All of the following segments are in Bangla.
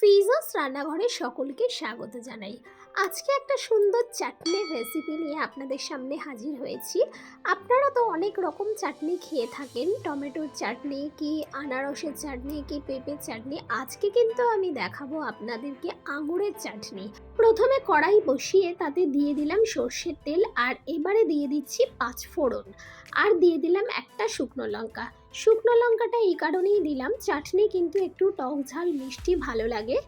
ফিজাস রান্নাঘরে সকলকে স্বাগত জানাই। আজকে একটা সুন্দর চাটনির রেসিপি নিয়ে আপনাদের সামনে হাজির হয়েছি। আপনারা তো অনেক রকম চাটনি খেয়ে থাকেন। টমেটোর চাটনি কি আনারসের চাটনি কি পেঁপের চাটনি? আজকে কিন্তু আমি দেখাবো আপনাদেরকে আঙুরের চাটনি। প্রথমে কড়াই বসিয়ে তাতে দিয়ে দিলাম সর্ষের তেল আর এবারে দিয়ে দিচ্ছি পাঁচ ফোড়ন। আর দিয়ে দিলাম একটা শুকনো লঙ্কা। শুকনো লঙ্কাটা এই কারণেই দিলাম, চাটনি কিন্তু একটু টক ঝাল মিষ্টি ভালো লাগে।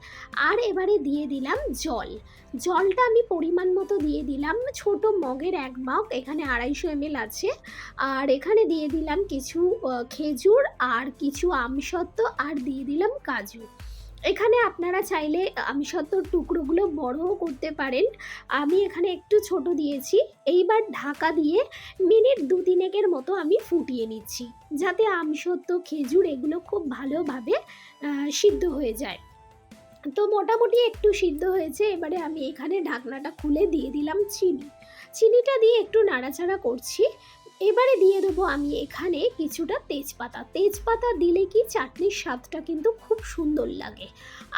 আর এবারে দিয়ে দিলাম জল জলটা আমি পরিমাণ মতো দিয়ে দিলাম। ছোট মগের এক মগ, এখানে আড়াইশো এমএল আছে। আর এখানে দিয়ে দিলাম কিছু খেজুর আর কিছু আমসত্ত্ব আর দিয়ে দিলাম কাজু। এখানে আপনারা চাইলে আমি আমসত্ত্বর টুকরোগুলো বড়ও করতে পারেন। আমি এখানে একটু ছোট দিয়েছি। এইবার ঢাকা দিয়ে মিনিট দু তিনেকের মতো আমি ফুটিয়ে নিচ্ছি, যাতে আমসত্ত্ব, খেজুর এগুলো খুব ভালোভাবে সিদ্ধ হয়ে যায়। তো মোটামুটি একটু সিদ্ধ হয়েছে, এবারে আমি এখানে ঢাকনাটা খুলে দিয়ে দিলাম চিনি। চিনিটা দিয়ে একটু নাড়াচাড়া করছি। এবারে দিয়ে দেবো আমি এখানে কিছুটা তেজপাতা। তেজপাতা দিলে কি চাটনির স্বাদটা কিন্তু খুব সুন্দর লাগে।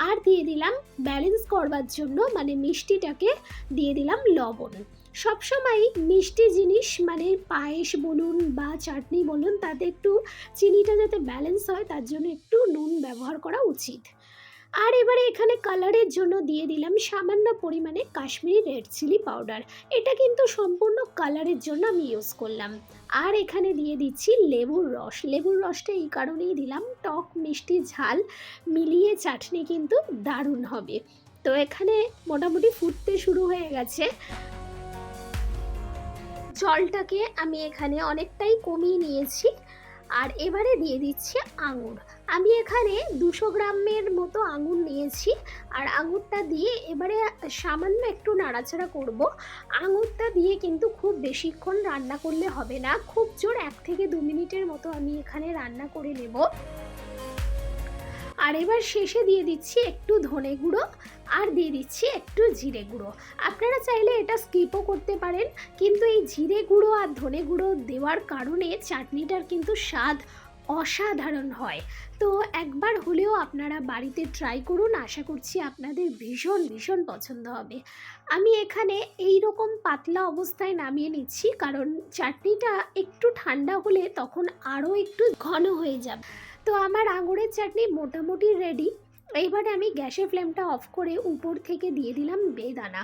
আর দিয়ে দিলাম ব্যালেন্স করবার জন্য মানে মিষ্টিটাকে দিয়ে দিলাম লবণ। সবসময় মিষ্টি জিনিস মানে পায়েস বলুন বা চাটনি বলুন, তাতে একটু চিনিটা যাতে ব্যালেন্স হয়, তার জন্য একটু নুন ব্যবহার করা উচিত। আর এবারে এখানে কালারের জন্য দিয়ে দিলাম সামান্য পরিমাণে কাশ্মীরি রেড চিলি পাউডার। এটা কিন্তু সম্পূর্ণ কালারের জন্য আমি ইউজ করলাম। আর এখানে দিয়ে দিচ্ছি লেবুর রস। লেবুর রসটা এই কারণেই দিলাম, টক মিষ্টি ঝাল মিলিয়ে চাটনি কিন্তু দারুণ হবে। তো এখানে মোটামুটি ফুটতে শুরু হয়ে গেছে। জলটাকে আমি এখানে অনেকটাই কমিয়ে নিয়েছি। আর এবারে দিয়ে দিচ্ছি আঙুর। আমি এখানে দুশো গ্রামের মতো আঙুর নিয়েছি আর আঙুরটা দিয়ে এবারে সামান্য একটু নাড়াচাড়া করব। আঙুরটা দিয়ে কিন্তু খুব বেশিক্ষণ রান্না করলে হবে না। খুব জোর এক থেকে দু মিনিটের মতো আমি এখানে রান্না করে নেব। আর এবার শেষে দিয়ে দিচ্ছি একটু ধনে গুঁড়ো আর দিয়ে দিচ্ছি একটু জিরে গুঁড়ো। আপনারা চাইলে এটা স্কিপও করতে পারেন, কিন্তু এই জিরে গুঁড়ো আর ধনে গুঁড়ো দেওয়ার কারণে চাটনিটার কিন্তু স্বাদ অসাধারণ হয়। তো একবার হলেও আপনারা বাড়িতে ট্রাই করুন, আশা করছি আপনাদের ভীষণ ভীষণ পছন্দ হবে। আমি এখানে এই রকম পাতলা অবস্থায় নামিয়ে নিচ্ছি, কারণ চাটনিটা একটু ঠান্ডা হলে তখন আরও একটু ঘন হয়ে যাবে। তো আমার আঙুরের চাটনি মোটামুটি রেডি এইবারে আমি গ্যাসের ফ্লেমটা অফ করে উপর থেকে দিয়ে দিলাম বেদানা।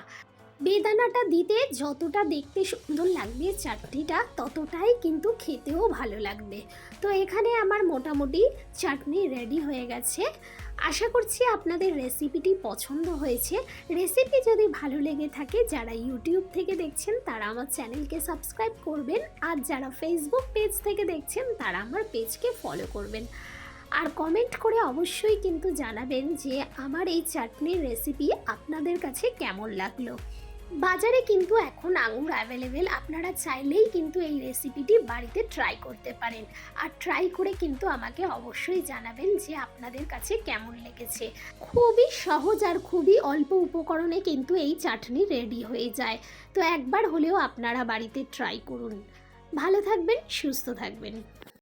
বেদানাটা দিতে যতটা দেখতে সুন্দর লাগবে, চাটনিটা ততটাই কিন্তু খেতেও ভালো লাগবে। তো এখানে আমার মোটামুটি চাটনি রেডি হয়ে গেছে। আশা করছি আপনাদের রেসিপিটি পছন্দ হয়েছে। রেসিপি যদি ভালো লেগে থাকে, যারা ইউটিউব থেকে দেখছেন, তারা আমার চ্যানেলকে সাবস্ক্রাইব করবেন। আর যারা ফেসবুক পেজ থেকে দেখছেন, তারা আমার পেজকে ফলো করবেন। আর কমেন্ট করে অবশ্যই কিন্তু জানাবেন যে আমার এই চাটনির রেসিপি আপনাদের কাছে কেমন লাগল। বাজারে কিন্তু এখন আঙুর অ্যাভেলেবেল আপনারা চাইলেই কিন্তু এই রেসিপিটি বাড়িতে ট্রাই করতে পারেন। আর ট্রাই করে কিন্তু আমাকে অবশ্যই জানাবেন যে আপনাদের কাছে কেমন লেগেছে। খুবই সহজ আর খুবই অল্প উপকরণে কিন্তু এই চাটনি রেডি হয়ে যায়। তো একবার হলেও আপনারা বাড়িতে ট্রাই করুন। ভালো থাকবেন, সুস্থ থাকবেন।